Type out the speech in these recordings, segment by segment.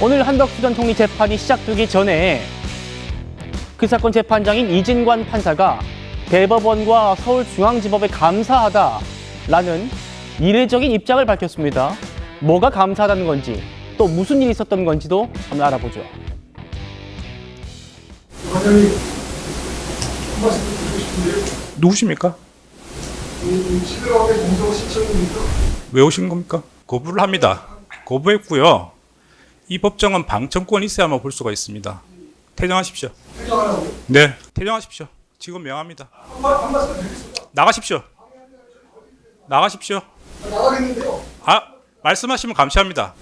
오늘 한덕수 전 총리 재판이 시작되기 전에 그 사건 재판장인 이진관 판사가 대법원과 서울중앙지법에 감사하다라는 이례적인 입장을 밝혔습니다. 뭐가 감사하다는 건지 또 무슨 일이 있었던 건지도 한번 알아보죠. 과장님 한 말씀 드리고 싶은데요. 누구십니까? 이 11월에 공소 신청입니까? 왜 오신 겁니까? 거부를 합니다. 거부했고요. 이 법정은 방청권이 있어야만 볼 수가 있습니다. 퇴정하라고 네, 퇴정하십시오. 지금 명합니다. 나가십시오. 나가십시오. 아, 말씀하시면 감시합니다.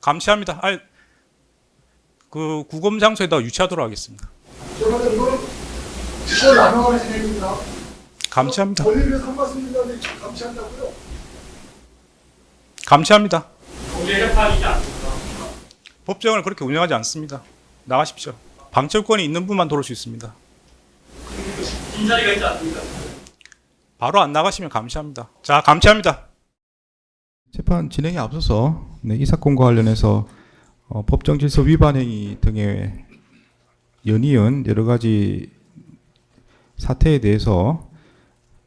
감시합니다. 아, 그 구검 장소에다 유치하도록 하겠습니다. 진행입니다. 감시합니다. 법정을 그렇게 운영하지 않습니다. 나가십시오. 방청권이 있는 분만 들어올 수 있습니다. 빈자리가 있지 않습니까? 바로 안 나가시면 감시합니다. 자, 감시합니다. 재판 진행에 앞서서 네, 이 사건과 관련해서 어, 법정 질서 위반 행위 등의 연이은 여러 가지 사태에 대해서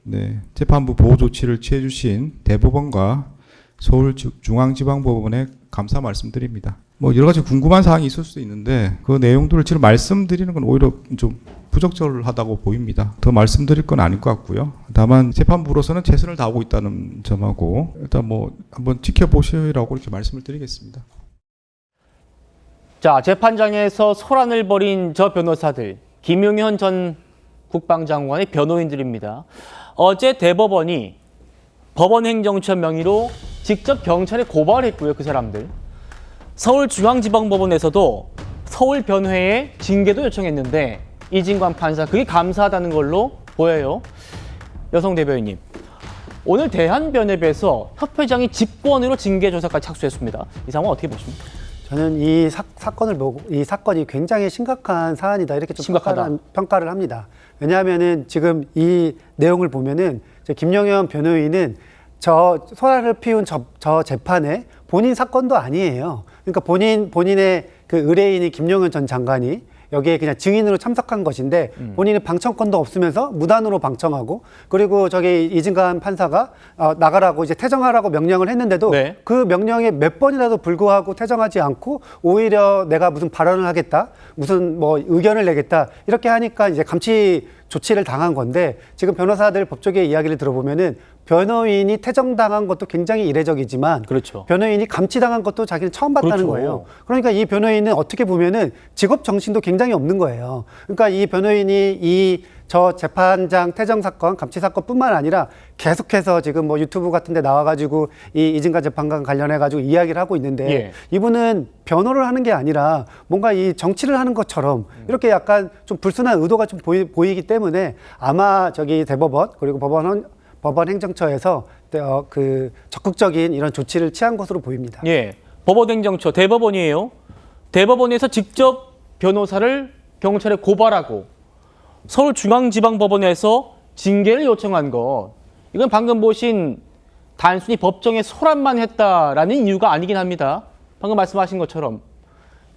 네, 재판부 보호 조치를 취해 주신 대법원과 서울중앙지방법원에 감사 말씀드립니다. 뭐 여러 가지 궁금한 사항이 있을 수도 있는데 그 내용들을 지금 말씀드리는 건 오히려 좀 부적절하다고 보입니다. 더 말씀드릴 건 아닐 것 같고요. 다만 재판부로서는 최선을 다하고 있다는 점하고 일단 뭐 한번 지켜보시라고 이렇게 말씀을 드리겠습니다. 자, 재판장에서 소란을 벌인 저 변호사들, 김용현 전 국방장관의 변호인들입니다. 어제 대법원이 법원행정처 명의로 직접 경찰에 고발했고요, 그 사람들. 서울중앙지방법원에서도 서울변회에 징계도 요청했는데 이진관 판사 그게 감사하다는 걸로 보여요. 여성 대변인님. 오늘 대한변협에서 협회장이 직권으로 징계 조사까지 착수했습니다. 이 상황 어떻게 보십니까? 저는 이 사, 건을 보고 이 사건이 굉장히 심각한 사안이다 이렇게 좀 심각하다. 평가를, 평가를 합니다. 왜냐하면은 지금 이 내용을 보면은 저 김영현 변호인은 저 소란을 피운 저, 저 재판에 본인 사건도 아니에요. 그러니까 본인 본인의 그 의뢰인이 김영현 전 장관이 여기에 그냥 증인으로 참석한 것인데 음. 본인은 방청권도 없으면서 무단으로 방청하고 그리고 저기 이진관 판사가 어, 나가라고 이제 퇴정하라고 명령을 했는데도 네. 그 명령에 몇 번이라도 불구하고 퇴정하지 않고 오히려 내가 무슨 발언을 하겠다, 무슨 뭐 의견을 내겠다 이렇게 하니까 이제 감치 조치를 당한 건데 지금 변호사들 법조계 이야기를 들어보면은 변호인이 퇴정당한 것도 굉장히 이례적이지만 그렇죠. 변호인이 감치당한 것도 자기는 처음 봤다는 그렇죠. 거예요. 그러니까 이 변호인은 어떻게 보면은 직업 정신도 굉장히 없는 거예요. 그러니까 이 변호인이 이 저 재판장 퇴정 사건, 감치 사건뿐만 아니라 계속해서 지금 뭐 유튜브 같은 데 나와가지고 이 이진관 재판관 관련해가지고 이야기를 하고 있는데 예. 이분은 변호를 하는 게 아니라 뭔가 이 정치를 하는 것처럼 이렇게 약간 좀 불순한 의도가 좀 보이, 보이기 때문에 아마 저기 대법원 그리고 법원 법원 행정처에서 어, 그 적극적인 이런 조치를 취한 것으로 보입니다. 예. 법원 행정처 대법원이에요. 대법원에서 직접 변호사를 경찰에 고발하고 서울중앙지방법원에서 징계를 요청한 것. 이건 방금 보신 단순히 법정에 소란만 했다라는 이유가 아니긴 합니다. 방금 말씀하신 것처럼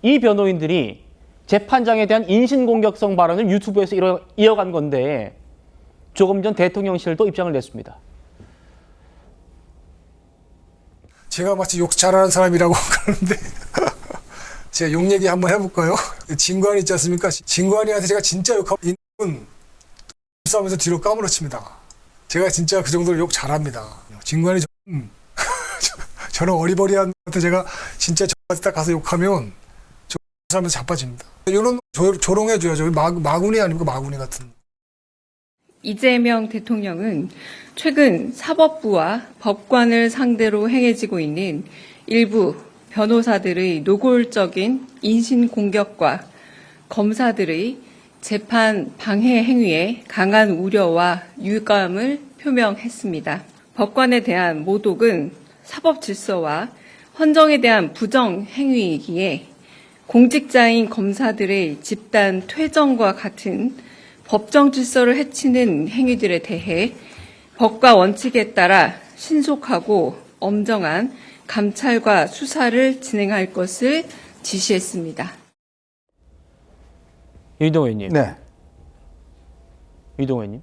이 변호인들이 재판장에 대한 인신공격성 발언을 유튜브에서 이어- 이어간 건데 조금 전 대통령실도 입장을 냈습니다. 제가 마치 욕 잘하는 사람이라고 그러는데 제가 욕 얘기 한번 해볼까요? 진관이 있지 않습니까? 진관이한테 제가 진짜 인은 싸움에서 뒤로 까무러칩니다. 제가 진짜 그 정도로 욕 잘합니다. 진관이 저, 음. 저는 어리버리한 한테 제가 진짜 저한테 딱 가서 욕하면 저 사람에서 자빠집니다. 이런 조롱해줘야죠. 마, 마구니 아닙니까 마구니 같은. 이재명 대통령은 최근 사법부와 법관을 상대로 행해지고 있는 일부 변호사들의 노골적인 인신 공격과 검사들의 재판 방해 행위에 강한 우려와 유감을 표명했습니다. 법관에 대한 모독은 사법 질서와 헌정에 대한 부정 행위이기에 공직자인 검사들의 집단 퇴정과 같은 법정 질서를 해치는 행위들에 대해 법과 원칙에 따라 신속하고 엄정한 감찰과 수사를 진행할 것을 지시했습니다. 이동호 의원님. 네. 이동호 의원님.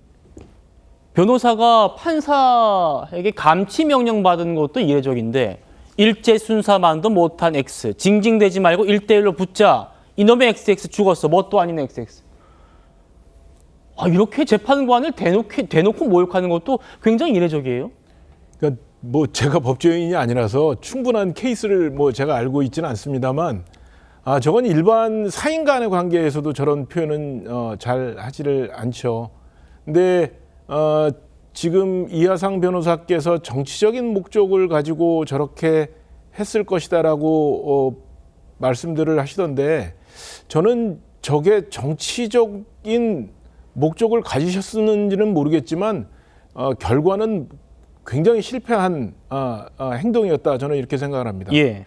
변호사가 판사에게 감치 명령 받은 것도 이례적인데 일제 순사만도 못한 X 징징대지 말고 일대일로 붙자 이놈의 XX 죽었어 뭣도 아닌 XX 아, 이렇게 재판관을 대놓고, 대놓고 모욕하는 것도 굉장히 이례적이에요 그러니까 뭐 제가 법조인이 아니라서 충분한 케이스를 뭐 제가 알고 있지는 않습니다만 아 저건 일반 사인 간의 관계에서도 저런 표현은 어, 잘 하지를 않죠. 근데 어, 지금 이하상 변호사께서 정치적인 목적을 가지고 저렇게 했을 것이다라고 어, 말씀들을 하시던데 저는 저게 정치적인 목적을 가지셨는지는 모르겠지만 어, 결과는 굉장히 실패한 어, 어, 행동이었다 저는 이렇게 생각을 합니다. 예.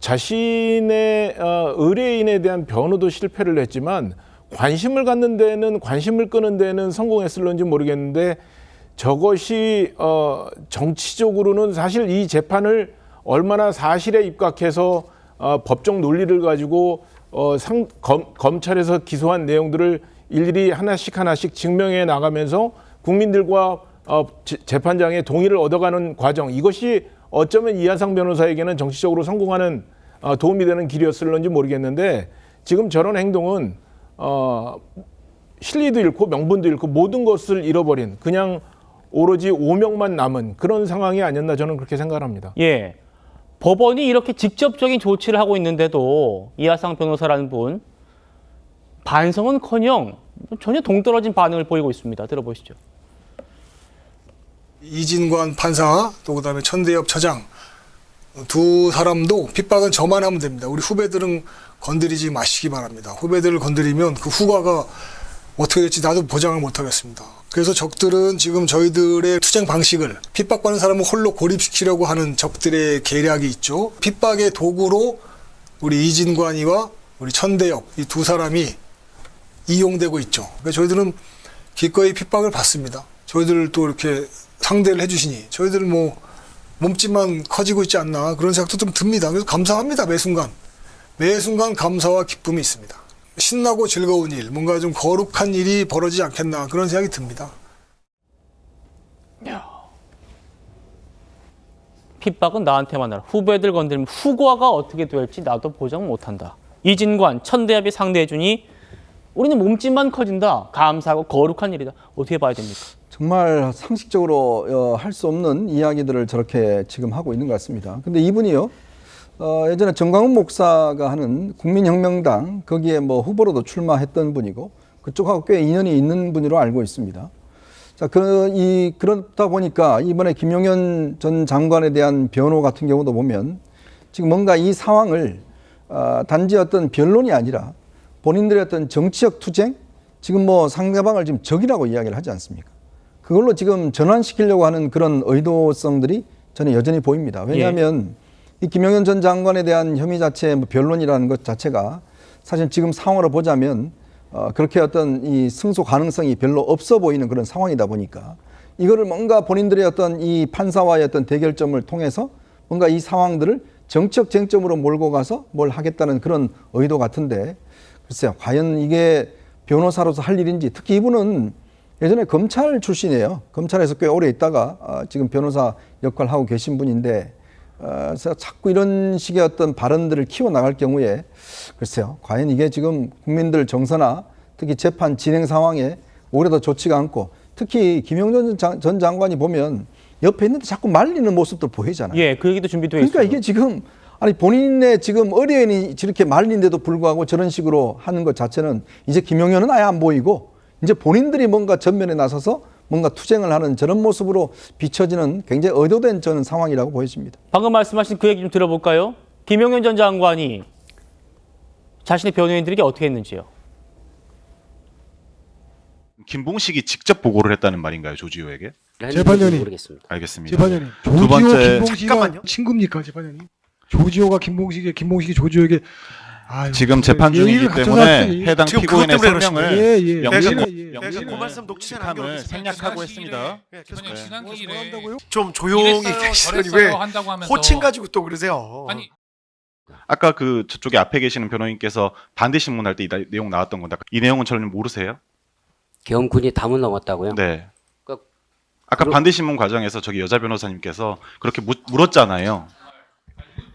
자신의 어, 의뢰인에 대한 변호도 실패를 했지만 관심을 갖는 데는 관심을 끄는 데는 성공했을런지 모르겠는데 저것이 어, 정치적으로는 사실 이 재판을 얼마나 사실에 입각해서 어, 법적 논리를 가지고 어, 상, 검, 검찰에서 기소한 내용들을 일일이 하나씩 하나씩 증명해 나가면서 국민들과 어, 재- 재판장의 동의를 얻어가는 과정 이것이 어쩌면 이하상 변호사에게는 정치적으로 성공하는 어, 도움이 되는 길이었을런지 모르겠는데 지금 저런 행동은 어, 실리도 잃고 명분도 잃고 모든 것을 잃어버린 그냥 오로지 오명만 남은 그런 상황이 아니었나 저는 그렇게 생각합니다. 예. 법원이 이렇게 직접적인 조치를 하고 있는데도 이하상 변호사라는 분 반성은커녕 전혀 동떨어진 반응을 보이고 있습니다. 들어보시죠. 이진관 판사 또 그다음에 천대엽 처장 두 사람도 핍박은 저만 하면 됩니다. 우리 후배들은 건드리지 마시기 바랍니다. 후배들을 건드리면 그 후과가 어떻게 될지 나도 보장을 못 하겠습니다. 그래서 적들은 지금 저희들의 투쟁 방식을 핍박받는 사람을 홀로 고립시키려고 하는 적들의 계략이 있죠. 핍박의 도구로 우리 이진관이와 우리 천대엽 이 두 사람이 이용되고 있죠. 그러니까 저희들은 기꺼이 핍박을 받습니다. 저희들을 또 이렇게 상대를 해주시니 저희들 뭐 몸집만 커지고 있지 않나 그런 생각도 좀 듭니다. 그래서 감사합니다 매 순간 매 순간 감사와 기쁨이 있습니다. 신나고 즐거운 일, 뭔가 좀 거룩한 일이 벌어지지 않겠나 그런 생각이 듭니다. 핍박은 나한테만 하라. 후배들 건드리면 후과가 어떻게 될지 나도 보장 못한다. 이진관, 천대합이 상대해주니 우리는 몸집만 커진다. 감사하고 거룩한 일이다. 어떻게 봐야 됩니까? 정말 상식적으로 어, 할수 없는 이야기들을 저렇게 지금 하고 있는 것 같습니다. 근데 이분이요, 어, 예전에 정광훈 목사가 하는 국민혁명당 거기에 뭐 후보로도 출마했던 분이고 그쪽하고 꽤 인연이 있는 분으로 알고 있습니다. 자, 그, 이, 그렇다 보니까 이번에 김용현 전 장관에 대한 변호 같은 경우도 보면 지금 뭔가 이 상황을 어, 단지 어떤 변론이 아니라 본인들의 어떤 정치적 투쟁, 지금 뭐 상대방을 지금 적이라고 이야기를 하지 않습니까? 그걸로 지금 전환시키려고 하는 그런 의도성들이 저는 여전히 보입니다. 왜냐하면 이 김용현 전 장관에 대한 혐의 자체, 뭐 변론이라는 것 자체가 사실 지금 상황으로 보자면 어, 그렇게 어떤 이 승소 가능성이 별로 없어 보이는 그런 상황이다 보니까 이거를 뭔가 본인들의 어떤 이 판사와의 어떤 대결점을 통해서 뭔가 이 상황들을 정치적 쟁점으로 몰고 가서 뭘 하겠다는 그런 의도 같은데 글쎄요, 과연 이게 변호사로서 할 일인지 특히 이분은 예전에 검찰 출신이에요. 검찰에서 꽤 오래 있다가 어, 지금 변호사 역할을 하고 계신 분인데 어, 자꾸 이런 식의 어떤 발언들을 키워나갈 경우에 글쎄요, 과연 이게 지금 국민들 정서나 특히 재판 진행 상황에 오히려 더 좋지가 않고 특히 김용전 장- 전 장관이 보면 옆에 있는데 자꾸 말리는 모습도 보이잖아요. 예, 그 얘기도 준비되어 있습니다. 그러니까 이게 지금 아니 본인의 지금 의뢰인이 저렇게 말린데도 불구하고 저런 식으로 하는 것 자체는 이제 김용현은 아예 안 보이고 이제 본인들이 뭔가 전면에 나서서 뭔가 투쟁을 하는 저런 모습으로 비춰지는 굉장히 의도된 저는 상황이라고 보여집니다. 방금 말씀하신 그 얘기 좀 들어볼까요? 김용현 전 장관이 자신의 변호인들에게 어떻게 했는지요? 김봉식이 직접 보고를 했다는 말인가요 조지호에게? 재판장님. 모르겠습니다. 알겠습니다. 재판장님, 두 조지호 번째- 김봉식이가 친구입니까, 재판장님? 조지호가 김봉식에 김봉식이 조지호에게 아유, 지금 그 재판 중이기 때문에 이- 해당 지금 피고인의 때문에 설명을 거예요. 예, 예. 내가 명심을 그 말씀 녹취된 안경을 생략하고 했습니다. 예, 계속 네. 지난 기일에 좀 조용히 이랬어요, 계시더니 저랬어요 왜 한다고 하면서 호칭 가지고 또 그러세요. 아니 아까 그 저쪽에 앞에 계시는 변호인께서 반대 신문할 때 이 내용 나왔던 건데 이 내용은 저는 모르세요? 경군이 담을 넘었다고요? 네. 그- 아까 반대 신문 과정에서 저기 여자 변호사님께서 그렇게 묻, 물었잖아요.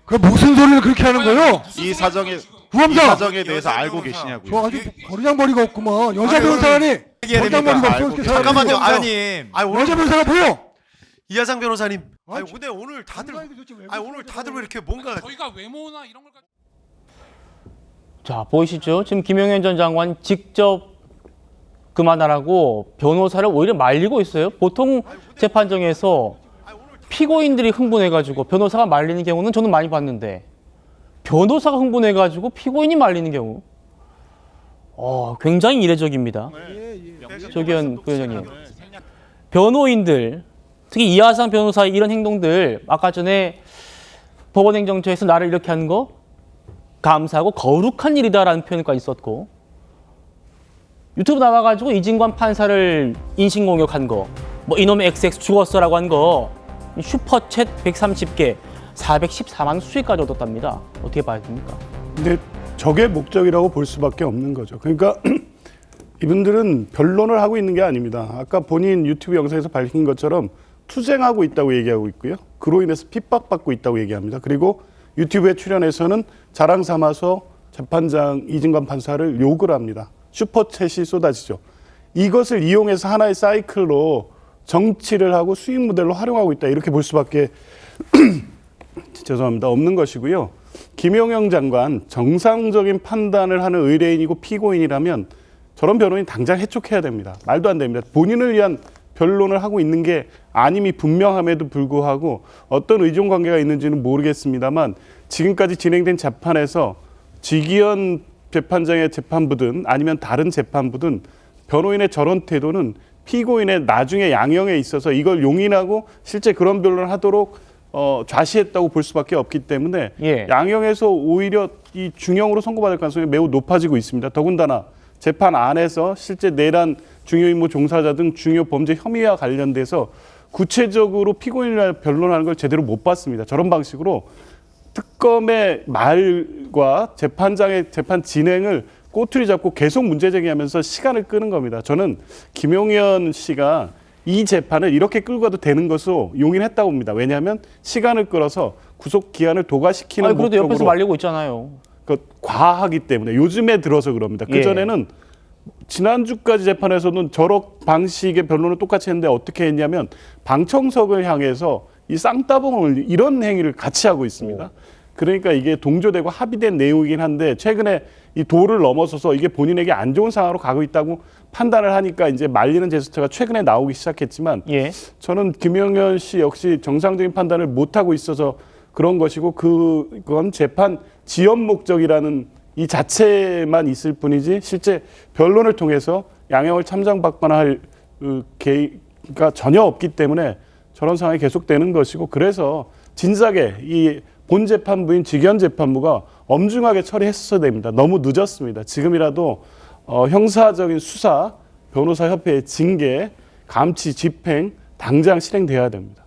그럼 무슨 소리를 그렇게 하는 거예요? 이 사정에 이 구함장! 사정에 대해서 알고 계시냐고요. 저 아주 버리장머리가 없구먼. 여자 변호사니 버리장머리가 없어. 어떻게 사람이 잠깐만요. 아니, 여자 변호사가 보여. 이하상 변호사님. 아니, 아니 근데 오늘 다들 아니 오늘 다들 왜 이렇게 뭔가 저희가 외모나 이런 걸 자, 보이시죠? 지금 김용현 전 장관 직접 그만하라고 변호사를 오히려 말리고 있어요. 보통 재판정에서 피고인들이 흥분해가지고 변호사가 말리는 경우는 저는 많이 봤는데 변호사가 흥분해가지고 피고인이 말리는 경우 어, 굉장히 이례적입니다. 조기현 부회장님. 변호인들, 특히 이하상 변호사의 이런 행동들 아까 전에 법원행정처에서 나를 이렇게 하는 거 감사하고 거룩한 일이다라는 표현까지 썼고 유튜브 나와가지고 이진관 판사를 인신공격한 거, 뭐 이놈의 XX 죽었어라고 한 거 슈퍼챗 130개, 414만 원 수익까지 얻었답니다. 어떻게 봐야 됩니까? 근데 저게 목적이라고 볼 수밖에 없는 거죠. 그러니까 이분들은 변론을 하고 있는 게 아닙니다. 아까 본인 유튜브 영상에서 밝힌 것처럼 투쟁하고 있다고 얘기하고 있고요. 그로 인해서 핍박받고 있다고 얘기합니다. 그리고 유튜브에 출연해서는 자랑 삼아서 재판장 이진관 판사를 욕을 합니다. 슈퍼챗이 쏟아지죠. 이것을 이용해서 하나의 사이클로 정치를 하고 수익 모델로 활용하고 있다. 이렇게 볼 수밖에 죄송합니다. 없는 것이고요. 김용영 장관 정상적인 판단을 하는 의뢰인이고 피고인이라면 저런 변호인 당장 해촉해야 됩니다. 말도 안 됩니다. 본인을 위한 변론을 하고 있는 게 아님이 분명함에도 불구하고 어떤 의존 관계가 있는지는 모르겠습니다만 지금까지 진행된 재판에서 지기현 재판장의 재판부든 아니면 다른 재판부든 변호인의 저런 태도는 피고인의 나중에 양형에 있어서 이걸 용인하고 실제 그런 변론을 하도록 어, 좌시했다고 볼 수밖에 없기 때문에 예. 양형에서 오히려 이 중형으로 선고받을 가능성이 매우 높아지고 있습니다. 더군다나 재판 안에서 실제 내란 중요 임무 종사자 등 중요 범죄 혐의와 관련돼서 구체적으로 피고인을 변론하는 걸 제대로 못 봤습니다. 저런 방식으로 특검의 말과 재판장의 재판 진행을 꼬투리 잡고 계속 문제 제기하면서 시간을 끄는 겁니다. 저는 김용현 씨가 이 재판을 이렇게 끌고 가도 되는 것으로 용인했다고 봅니다. 왜냐하면 시간을 끌어서 구속 기한을 도과시키는 아니, 그래도 옆에서 말리고 있잖아요. 그 과하기 때문에 요즘에 들어서 그럽니다. 예. 그 전에는 지난주까지 재판에서는 저런 방식의 변론을 똑같이 했는데 어떻게 했냐면 방청석을 향해서 이 쌍따봉을 이런 행위를 같이 하고 있습니다. 그러니까 이게 동조되고 합의된 내용이긴 한데 최근에 이 도를 넘어서서 이게 본인에게 안 좋은 상황으로 가고 있다고 판단을 하니까 이제 말리는 제스처가 최근에 나오기 시작했지만 예. 저는 김영현 씨 역시 정상적인 판단을 못 하고 있어서 그런 것이고 그 그건 재판 지연 목적이라는 이 자체만 있을 뿐이지 실제 변론을 통해서 양형을 참장받거나 할 그, 계기가 전혀 없기 때문에 저런 상황이 계속되는 것이고 그래서 진작에 이 본 재판부인 직연 재판부가 엄중하게 처리했어야 됩니다. 너무 늦었습니다. 지금이라도 어, 형사적인 수사, 변호사 협회의 징계, 감치, 집행 당장 실행돼야 됩니다.